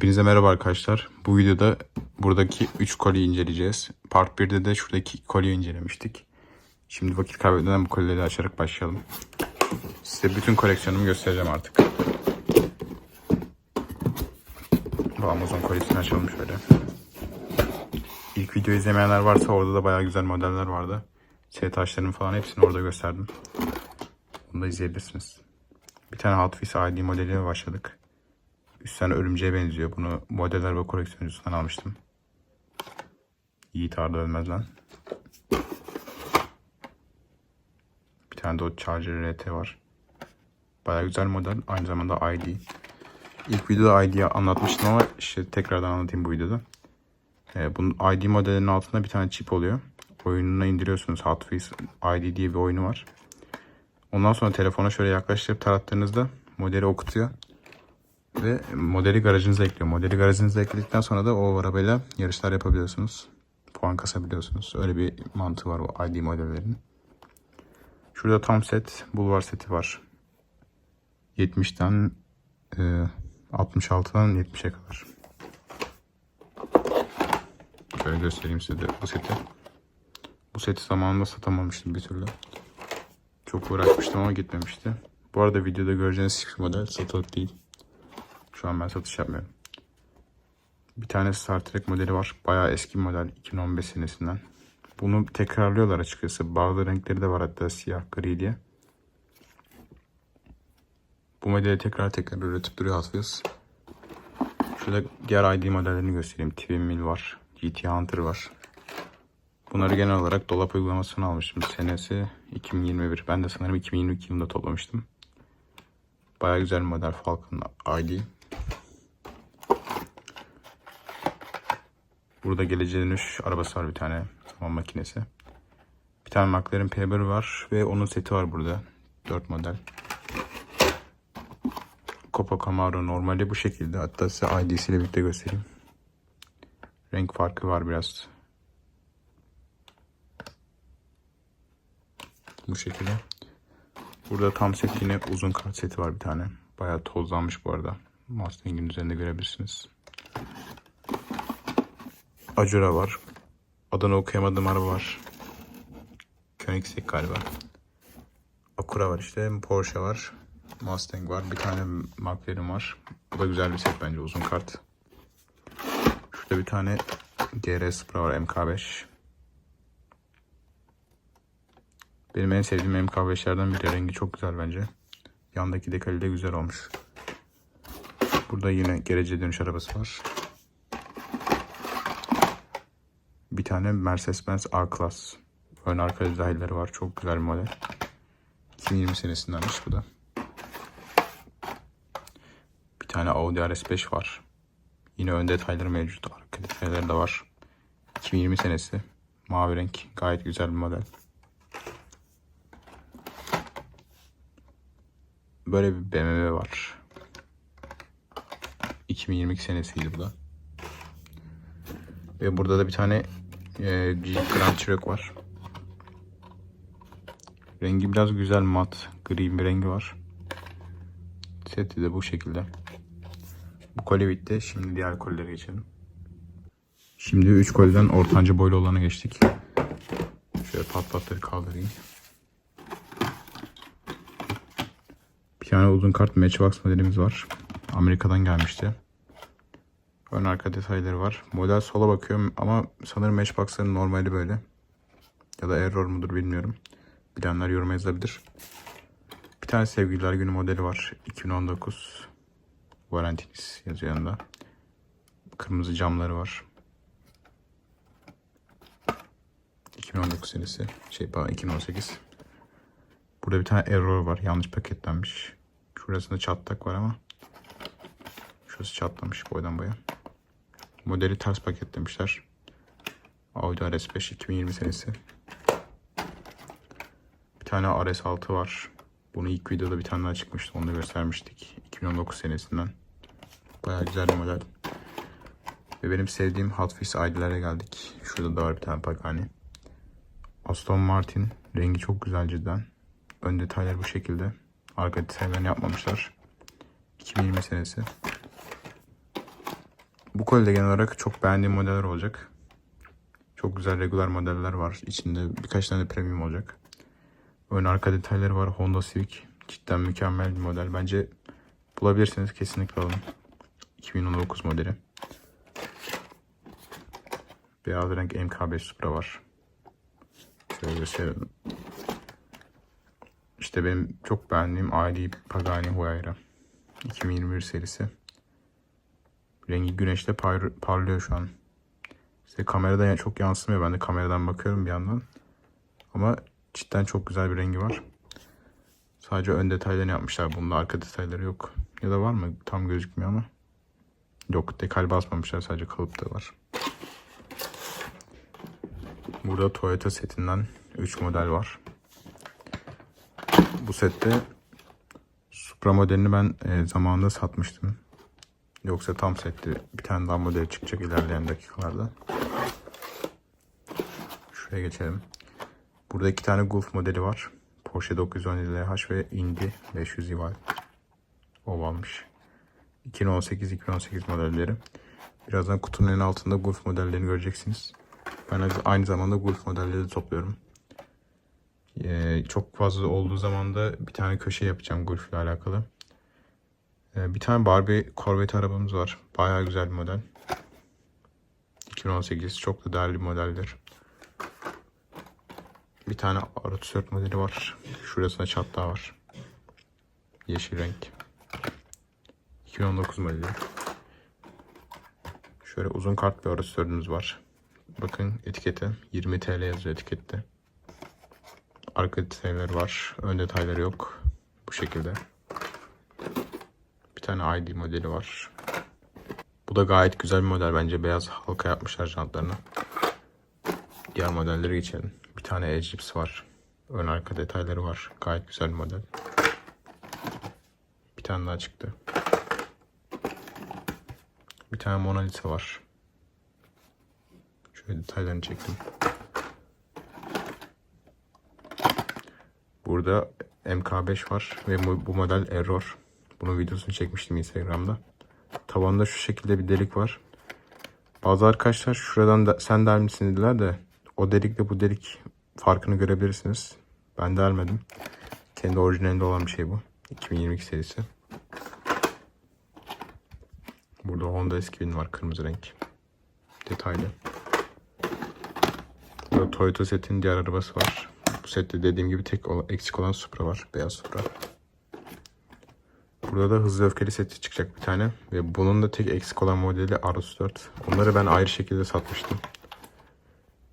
Hepinize merhaba arkadaşlar. Bu videoda buradaki 3 kolyeyi inceleyeceğiz. Part 1'de de şuradaki 2 kolyeyi incelemiştik. Şimdi vakit kaybetmeden bu kolyeleri açarak başlayalım. Size bütün koleksiyonumu göstereceğim artık. Bu Amazon kolyesini açalım şöyle. İlk video izlemeyenler varsa orada da bayağı güzel modeller vardı. S taşlarının falan hepsini orada gösterdim. Bunu da izleyebilirsiniz. Bir tane Hot Wheels ID modeliyle başladık. Üstten örümceğe benziyor. Bunu modeller ve koleksiyoncusundan almıştım. Yiğit Arda ölmez lan. Bir tane de o Charger RT var. Baya güzel model. Aynı zamanda ID. İlk videoda ID'yi anlatmıştım ama işte tekrardan anlatayım bu videoda. Ee, bunun ID modelinin altında bir tane çip oluyor. Oyununa indiriyorsunuz. Hot Wheels ID diye bir oyunu var. Ondan sonra telefona şöyle yaklaştırıp tarattığınızda modeli okutuyor. Ve modeli garajınıza ekliyor. Modeli garajınıza ekledikten sonra da o arabayla yarışlar yapabiliyorsunuz. Puan kasabiliyorsunuz. Öyle bir mantığı var o ID modellerinin. Şurada tam set, bulvar seti var. 70'ten e, 66'dan 70'e kadar. Şöyle göstereyim size de bu seti. Bu seti zamanında satamamıştım bir türlü. Çok uğraşmıştım ama gitmemişti. Bu arada videoda göreceğiniz model satılık değil. Şu an ben satış yapmıyorum. Bir tane Star Trek modeli var. Bayağı eski model. 2015 senesinden. Bunu tekrarlıyorlar açıkçası. Bazı renkleri de var hatta siyah gri diye. Bu modeli tekrar tekrar üretip duruyor Hot. Şurada diğer ID modellerini göstereyim. Twin Mill var. GT Hunter var. Bunları genel olarak dolap uygulamasını almıştım. Senesi 2021. Ben de sanırım 2022 yılında toplamıştım. Baya güzel model Falcon ID. Burada geleceğe dönüş arabası var bir tane. Zaman makinesi. Bir tane McLaren P1 var ve onun seti var burada. 4 model. Copa Camaro normali bu şekilde. Hatta size ID'siyle birlikte göstereyim. Renk farkı var biraz. Bu şekilde. Burada tam set yine uzun kart seti var bir tane. Bayağı tozlanmış bu arada. Mustang'in üzerinde görebilirsiniz. Acura var. Adını okuyamadığım araba var. Koenigsegg galiba. Acura var işte. Porsche var. Mustang var. Bir tane McLaren var. Bu da güzel bir set bence uzun kart. Şurada bir tane GR Supra var MK5. Benim en sevdiğim MK5'lerden biri. Rengi çok güzel bence. Yandaki dekali de güzel olmuş. Burada yine geleceğe dönüş arabası var. Bir tane Mercedes-Benz A-Class. Ön arka detayları var. Çok güzel model. 2020 senesindenmiş bu da. Bir tane Audi RS5 var. Yine ön detayları mevcut. Arka detayları da var. 2020 senesi. Mavi renk. Gayet güzel bir model. Böyle bir BMW var. 2022 senesiydi bu da. Ve burada da bir tane e, Grand Cherokee var. Rengi biraz güzel mat gri bir rengi var. Seti de bu şekilde. Bu kolye bitti. Şimdi diğer kolyelere geçelim. Şimdi 3 kolyeden ortanca boylu olana geçtik. Şöyle pat patları kaldırayım. Bir tane uzun kart Matchbox modelimiz var. Amerika'dan gelmişti. Ön arka detayları var. Model sola bakıyorum ama sanırım Matchbox'ların normali böyle. Ya da error mudur bilmiyorum. Bilenler yoruma yazabilir. Bir tane sevgililer günü modeli var. 2019. Valentinis yazıyor yanında. Kırmızı camları var. 2019 senesi. Şey pardon 2018. Burada bir tane error var. Yanlış paketlenmiş. Şurasında çatlak var ama. Şurası çatlamış boydan boya. Modeli ters paketlemişler. Audi RS5 2020 senesi. Bir tane RS6 var. Bunu ilk videoda bir tane daha çıkmıştı. Onu da göstermiştik. 2019 senesinden. Bayağı güzel bir model. Ve benim sevdiğim Hot Wheels ID'lere geldik. Şurada da var bir tane Pagani. Aston Martin. Rengi çok güzel cidden. Ön detaylar bu şekilde. Arka detaylarını yapmamışlar. 2020 senesi. Bu kolide genel olarak çok beğendiğim modeller olacak. Çok güzel regular modeller var. İçinde birkaç tane premium olacak. Ön arka detayları var. Honda Civic. Cidden mükemmel bir model. Bence bulabilirsiniz. Kesinlikle alın. 2019 modeli. Beyaz renk MK5 Supra var. Şöyle gösterelim. İşte benim çok beğendiğim ID Pagani Huayra. 2021 serisi. Rengi güneşte par- parlıyor şu an. İşte kamerada ya- çok yansımıyor. Ben de kameradan bakıyorum bir yandan. Ama cidden çok güzel bir rengi var. Sadece ön detaylarını yapmışlar. Bunda arka detayları yok. Ya da var mı? Tam gözükmüyor ama. Yok dekal basmamışlar. Sadece kalıpta var. Burada Toyota setinden 3 model var. Bu sette Supra modelini ben e, zamanında satmıştım. Yoksa tam setti. Bir tane daha model çıkacak ilerleyen dakikalarda. Şuraya geçelim. Burada iki tane Golf modeli var. Porsche 917 LH ve Indy 500 EY. Ovalmış. 2018-2018 modelleri. Birazdan kutunun en altında Golf modellerini göreceksiniz. Ben aynı zamanda Golf modelleri de topluyorum. Ee, çok fazla olduğu zaman da bir tane köşe yapacağım Golf ile alakalı. Ee, bir tane Barbie Corvette arabamız var. Bayağı güzel bir model. 2018 çok da değerli bir modeldir. Bir tane R34 modeli var. Şurasında çat daha var. Yeşil renk. 2019 modeli. Şöyle uzun kart bir R34'ümüz var. Bakın etikete 20 TL yazıyor etikette. Arka detayları var. Ön detayları yok. Bu şekilde. Tane ID modeli var. Bu da gayet güzel bir model bence. Beyaz halka yapmışlar jantlarını. Diğer modellere geçelim. Bir tane Egypt var. Ön arka detayları var. Gayet güzel bir model. Bir tane daha çıktı. Bir tane Mona Lisa var. Şöyle detaylarını çektim. Burada MK5 var ve bu model Error. Bunun videosunu çekmiştim Instagram'da. Tavanda şu şekilde bir delik var. Bazı arkadaşlar şuradan da sen der misin dediler de o delikle bu delik farkını görebilirsiniz. Ben delmedim. Kendi orijinalinde olan bir şey bu. 2022 serisi. Burada Honda S2000 var kırmızı renk. Detaylı. Burada Toyota setin diğer arabası var. Bu sette dediğim gibi tek eksik olan Supra var. Beyaz Supra. Burada da hızlı öfkeli seti çıkacak bir tane. Ve bunun da tek eksik olan modeli R34. Onları ben ayrı şekilde satmıştım.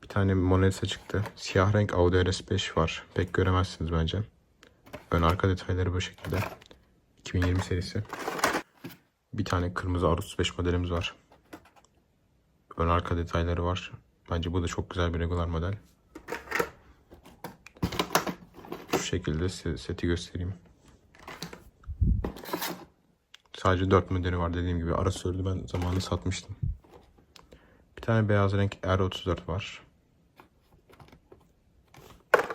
Bir tane Mona Lisa çıktı. Siyah renk Audi RS5 var. Pek göremezsiniz bence. Ön arka detayları bu şekilde. 2020 serisi. Bir tane kırmızı R35 modelimiz var. Ön arka detayları var. Bence bu da çok güzel bir regular model. Şu şekilde seti göstereyim. Sadece 4 modeli var dediğim gibi. Ara sürdü ben zamanında satmıştım. Bir tane beyaz renk R34 var.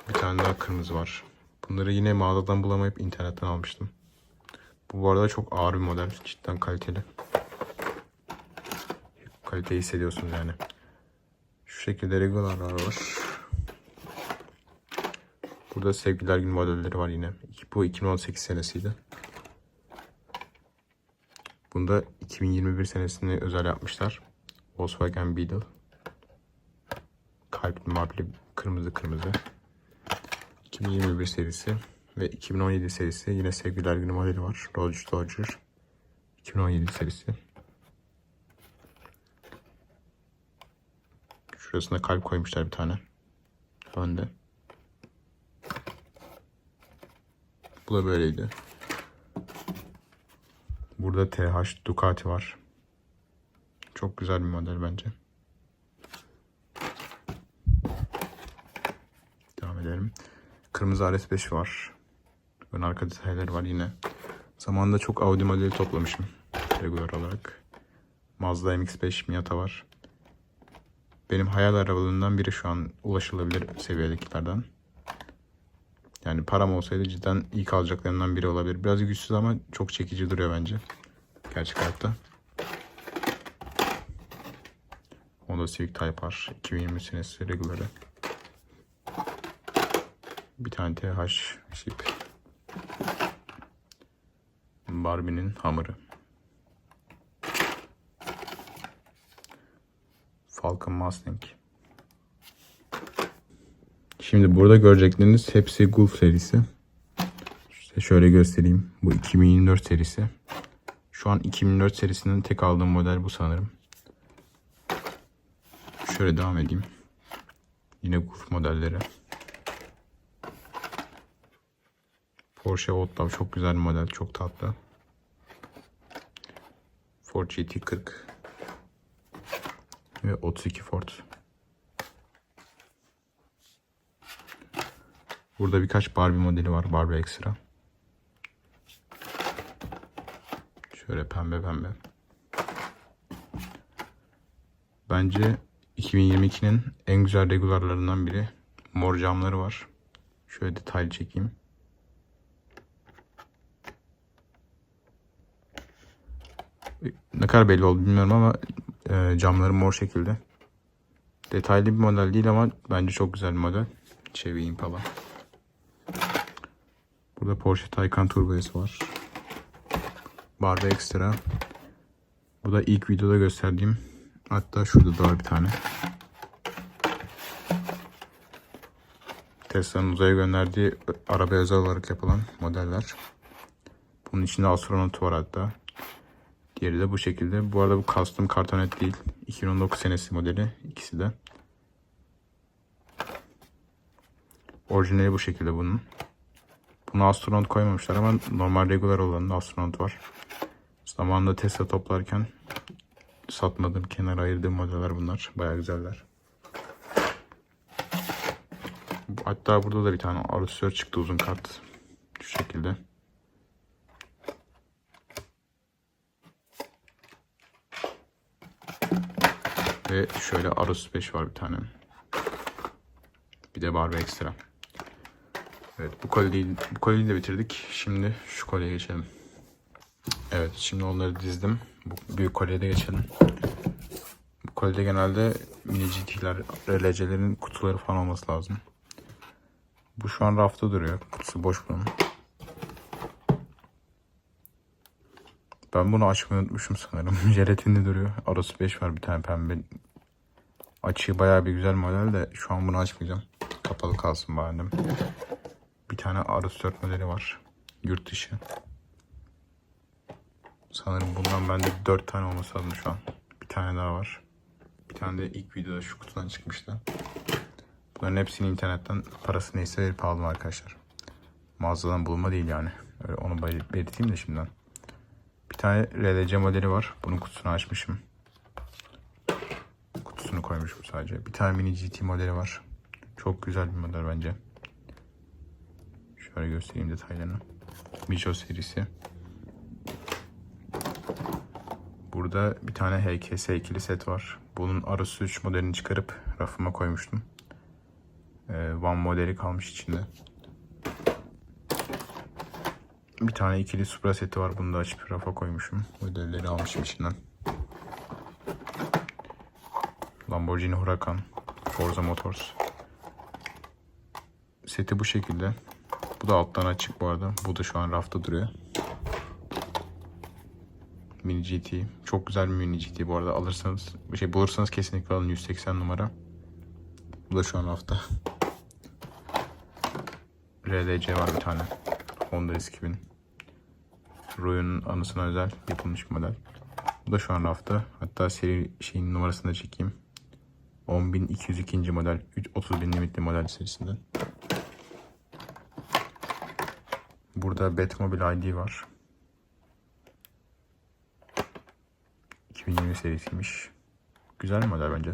Bir tane daha kırmızı var. Bunları yine mağazadan bulamayıp internetten almıştım. Bu bu arada çok ağır bir model. Cidden kaliteli. Kaliteyi hissediyorsunuz yani. Şu şekilde regularlar var. Burada sevgililer günü modelleri var yine. Bu 2018 senesiydi. Bunda 2021 senesini özel yapmışlar. Volkswagen Beetle. Kalpli mavili kırmızı kırmızı. 2021 serisi ve 2017 serisi yine sevgililer günü modeli var. Roger Dodger. 2017 serisi. Şurasına kalp koymuşlar bir tane. Önde. Bu da böyleydi. Burada TH Ducati var. Çok güzel bir model bence. Devam edelim. Kırmızı RS5 var. Ön arka detayları var yine. Zamanında çok Audi modeli toplamışım. Regular olarak. Mazda MX-5 Miata var. Benim hayal arabalarından biri şu an ulaşılabilir seviyedekilerden. Yani param olsaydı cidden ilk alacaklarımdan biri olabilir. Biraz güçsüz ama çok çekici duruyor bence. Gerçek hayatta. Honda Civic Type R 2020 senesi reguları. Bir tane TH Jeep. Barbie'nin hamuru. Falcon Mustang. Şimdi burada görecekleriniz hepsi Gulf serisi. İşte şöyle göstereyim. Bu 2024 serisi. Şu an 2004 serisinin tek aldığım model bu sanırım. Şöyle devam edeyim. Yine Gulf modelleri. Porsche Outlaw çok güzel bir model. Çok tatlı. Ford GT40 ve 32 Ford. Burada birkaç Barbie modeli var. Barbie Extra. Şöyle pembe pembe. Bence 2022'nin en güzel regularlarından biri. Mor camları var. Şöyle detaylı çekeyim. Ne kadar belli oldu bilmiyorum ama e, camları mor şekilde. Detaylı bir model değil ama bence çok güzel bir model. Chevy Impala. Burada Porsche Taycan Turbo S var. Barbie Extra. Bu da ilk videoda gösterdiğim. Hatta şurada da var bir tane. Tesla'nın uzaya gönderdiği araba özel olarak yapılan modeller. Bunun içinde astronot var hatta. Diğeri de bu şekilde. Bu arada bu custom kartonet değil. 2019 senesi modeli ikisi de. Orijinali bu şekilde bunun. Buna astronot koymamışlar ama normal regular olanında astronot var. Zamanında Tesla toplarken satmadığım, kenara ayırdığım modeller bunlar. Baya güzeller. Hatta burada da bir tane arusör çıktı uzun kart. Şu şekilde. Ve şöyle Arus 5 var bir tane. Bir de Barbie Extra. Evet bu kolyeyi, bu kolyeyi de bitirdik. Şimdi şu kolyeye geçelim. Evet şimdi onları dizdim. Bu büyük kolyeye de geçelim. Bu kolyede genelde mini GT'ler, RLC'lerin kutuları falan olması lazım. Bu şu an rafta duruyor. Kutusu boş bunun. Ben bunu açmayı unutmuşum sanırım. Jelatinli duruyor. Arası 5 var bir tane pembe. Açığı bayağı bir güzel model de şu an bunu açmayacağım. Kapalı kalsın bari. Bir tane Arus 4 modeli var. Yurt dışı. Sanırım bundan bende 4 tane olması lazım şu an. Bir tane daha var. Bir tane de ilk videoda şu kutudan çıkmıştı. Bunların hepsini internetten parası neyse verip aldım arkadaşlar. Mağazadan bulma değil yani. Öyle onu bel- belirteyim de şimdiden. Bir tane RLC modeli var. Bunun kutusunu açmışım. Kutusunu koymuşum sadece. Bir tane mini GT modeli var. Çok güzel bir model bence. Şöyle göstereyim detaylarını. Mijo serisi. Burada bir tane HKS ikili set var. Bunun Arus 3 modelini çıkarıp rafıma koymuştum. Ee, One modeli kalmış içinde. Bir tane ikili Supra seti var. Bunu da açıp rafa koymuşum. Modelleri almışım içinden. Lamborghini Huracan. Forza Motors. Seti bu şekilde. Bu da alttan açık bu arada. Bu da şu an rafta duruyor. Mini GT. Çok güzel bir mini GT bu arada. Alırsanız, şey bulursanız kesinlikle alın. 180 numara. Bu da şu an rafta. RLC var bir tane. Honda S2000. Roy'un anısına özel yapılmış bir model. Bu da şu an rafta. Hatta seri şeyin numarasını da çekeyim. 10.202. model. 30.000 limitli model serisinden. Burada Batmobile ID var. 2020 serisiymiş. Güzel model bence.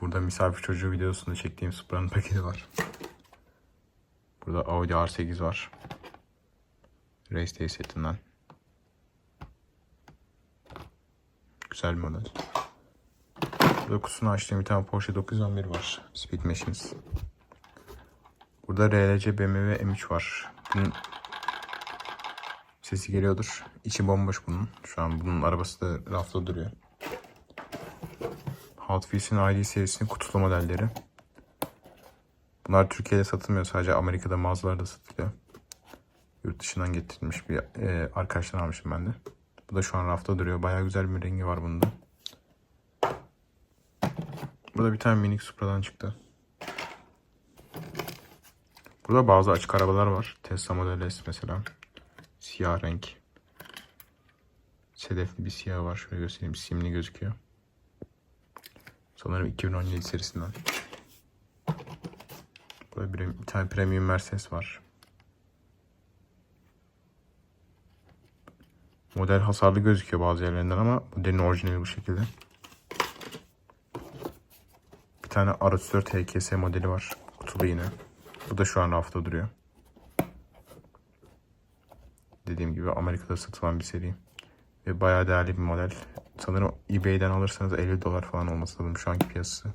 Burada misafir çocuğu videosunda çektiğim Supra'nın paketi var. Burada Audi R8 var. Race Day setinden. Güzel bir model. Burada kutusunu açtığım bir tane Porsche 911 var. Speed Machines. Burada RLC BMW M3 var. Bunun sesi geliyordur. İçi bomboş bunun. Şu an bunun arabası da rafta duruyor. Hot Wheels'in ID serisinin kutulu modelleri. Bunlar Türkiye'de satılmıyor. Sadece Amerika'da mağazalarda satılıyor. Yurt dışından getirilmiş bir e, arkadaştan almışım ben de. Bu da şu an rafta duruyor. Bayağı güzel bir rengi var bunun da. Burada bir tane minik Supra'dan çıktı. Burada bazı açık arabalar var. Tesla Model S mesela. Siyah renk. Sedefli bir siyah var. Şöyle göstereyim. Simli gözüküyor. Sanırım 2017 serisinden. Burada bir, bir tane premium Mercedes var. Model hasarlı gözüküyor bazı yerlerinden ama modelin orijinali bu şekilde. Bir tane R34 HKS modeli var. Kutulu yine. Bu da şu an rafta duruyor. Dediğim gibi Amerika'da satılan bir seri. Ve bayağı değerli bir model. Sanırım eBay'den alırsanız 50 dolar falan olması lazım şu anki piyasası.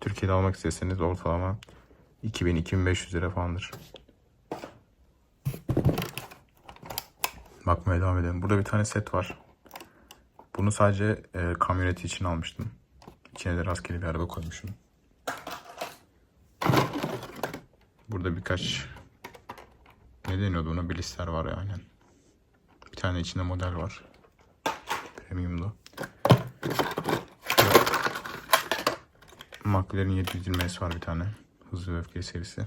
Türkiye'de almak isterseniz ortalama 2000-2500 lira falandır. Bakmaya devam edelim. Burada bir tane set var. Bunu sadece e, kamyoneti için almıştım. İçine de rastgele bir araba koymuşum. Burada birkaç ne deniyordu ona blister var yani. Bir tane içinde model var. Premium'da. McLaren 720S var bir tane. Hızlı ve öfkeli serisi.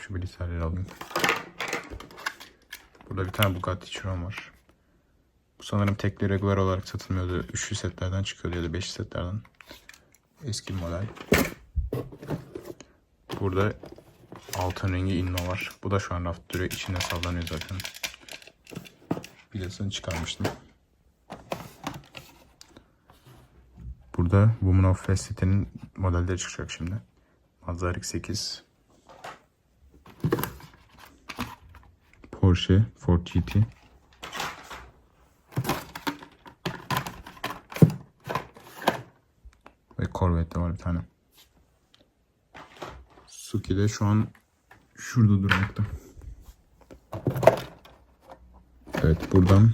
Şu blisterleri alayım. Burada bir tane Bugatti Chiron var. Bu sanırım tekli regular olarak satılmıyordu. Üçlü setlerden çıkıyordu ya da beşli setlerden. Eski model. Burada altın rengi Inno var. Bu da şu an rafta duruyor. İçinde sallanıyor zaten. Bilasını çıkarmıştım. Burada Woman of Fest sitenin modelleri çıkacak şimdi. Mazda RX-8 Porsche Ford GT ve Corvette var bir tane. Suki de şu an şurada durmakta. Evet buradan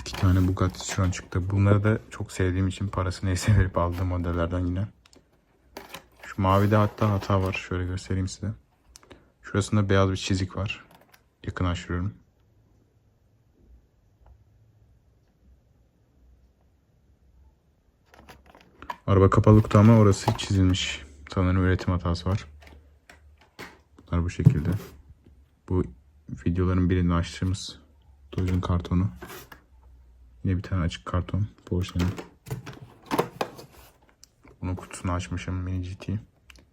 iki tane Bugatti Chiron çıktı. Bunları da çok sevdiğim için parası neyse verip aldığım modellerden yine. Şu mavide hatta hata var. Şöyle göstereyim size. Şurasında beyaz bir çizik var. Yakınlaştırıyorum. Araba kapalı kutu ama orası çizilmiş. Sanırım üretim hatası var. Bunlar bu şekilde. Bu videoların birini açtığımız Dodge'un kartonu. Yine bir tane açık karton. Porsche'nin. Bunun kutusunu açmışım. Mini GT.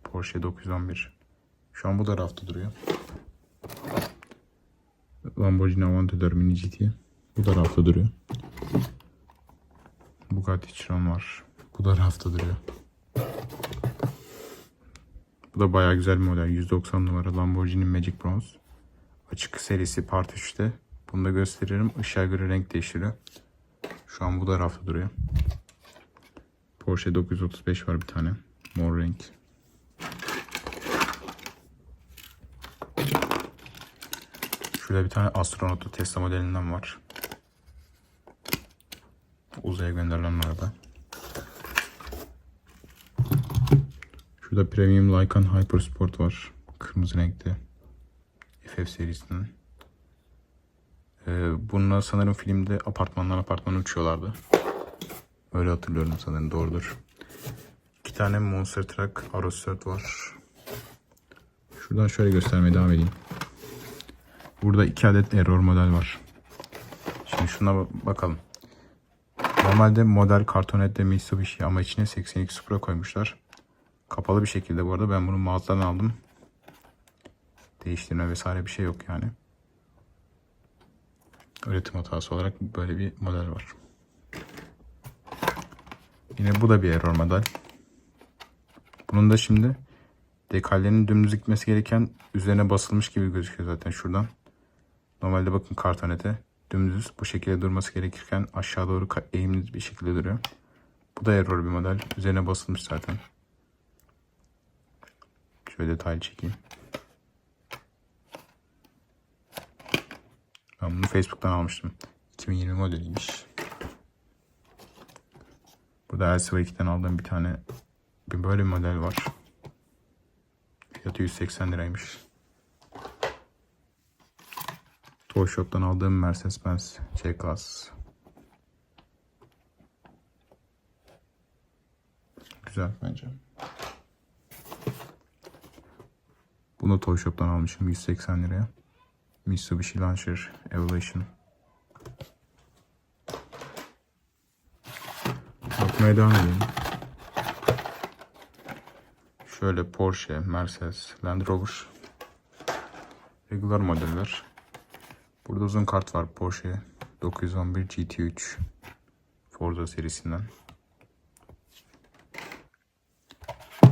Porsche 911. Şu an bu da rafta duruyor. Lamborghini Aventador Mini GT. Bu da rafta duruyor. Bugatti Chiron var. Bu da rafta duruyor. Da bayağı güzel bir model. 190 numara Lamborghini Magic Bronze. Açık serisi Part 3'te. Bunu da gösteririm. Işığa göre renk değiştiriyor. Şu an bu da rafta duruyor. Porsche 935 var bir tane. Mor renk. Şurada bir tane astronotlu Tesla modelinden var. Uzaya gönderilen araba. Şurada Premium Lycan Hypersport var. Kırmızı renkte. FF serisinden. Ee, bununla sanırım filmde apartmandan apartmana uçuyorlardı. Öyle hatırlıyorum sanırım doğrudur. İki tane Monster Truck Aros 4 var. Şuradan şöyle göstermeye devam edeyim. Burada iki adet error model var. Şimdi şuna ba- bakalım. Normalde model kartonette Mitsubishi ama içine 82 Supra koymuşlar. Kapalı bir şekilde bu arada ben bunu mağazadan aldım. Değiştirme vesaire bir şey yok yani. Üretim hatası olarak böyle bir model var. Yine bu da bir error model. Bunun da şimdi dekallerinin dümdüz gitmesi gereken üzerine basılmış gibi gözüküyor zaten şuradan. Normalde bakın kartonete dümdüz bu şekilde durması gerekirken aşağı doğru eğimli bir şekilde duruyor. Bu da error bir model. Üzerine basılmış zaten. Şöyle detaylı çekeyim. Ben bunu Facebook'tan almıştım. 2020 modeliymiş. Burada LCV2'den aldığım bir tane bir böyle bir model var. Fiyatı 180 liraymış. Toy Shop'tan aldığım Mercedes-Benz C-Class. Güzel bence. Bunu Toy Shop'tan almışım 180 liraya. Mitsubishi Lancer Evolution. Bakmaya devam edelim. Şöyle Porsche, Mercedes, Land Rover. Regular modeller. Burada uzun kart var Porsche 911 GT3 Forza serisinden.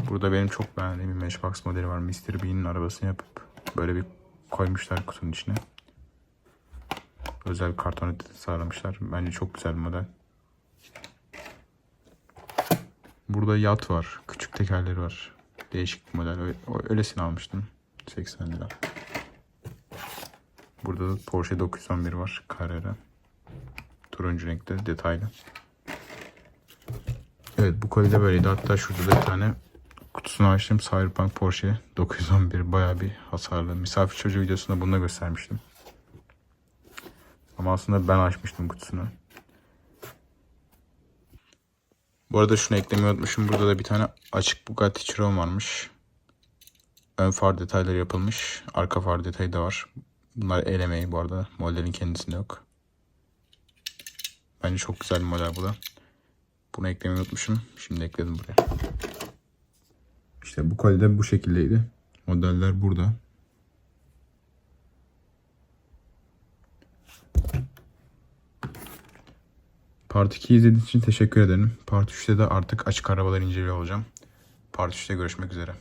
Burada benim çok beğendiğim bir Matchbox modeli var. Mr. Bean'in arabasını yapıp böyle bir koymuşlar kutunun içine. Özel karton sağlamışlar. Bence çok güzel bir model. Burada yat var. Küçük tekerleri var. Değişik bir model. Öyle- Öylesini almıştım. 80 lira. Burada da Porsche 911 var. Carrera. Turuncu renkte detaylı. Evet bu kolide böyleydi. Hatta şurada da bir tane kutusunu açtım. Cyberpunk Porsche 911 bayağı bir hasarlı. Misafir çocuğu videosunda bunu da göstermiştim. Ama aslında ben açmıştım kutusunu. Bu arada şunu eklemeyi unutmuşum. Burada da bir tane açık Bugatti Chiron varmış. Ön far detayları yapılmış. Arka far detayı da var. Bunlar el emeği bu arada. Modelin kendisinde yok. Bence çok güzel bir model bu da. Bunu eklemeyi unutmuşum. Şimdi ekledim buraya. İşte bu kolide bu şekildeydi. Modeller burada. Part 2'yi izlediğiniz için teşekkür ederim. Part 3'te de artık açık arabalar inceliyor olacağım. Part 3'te görüşmek üzere.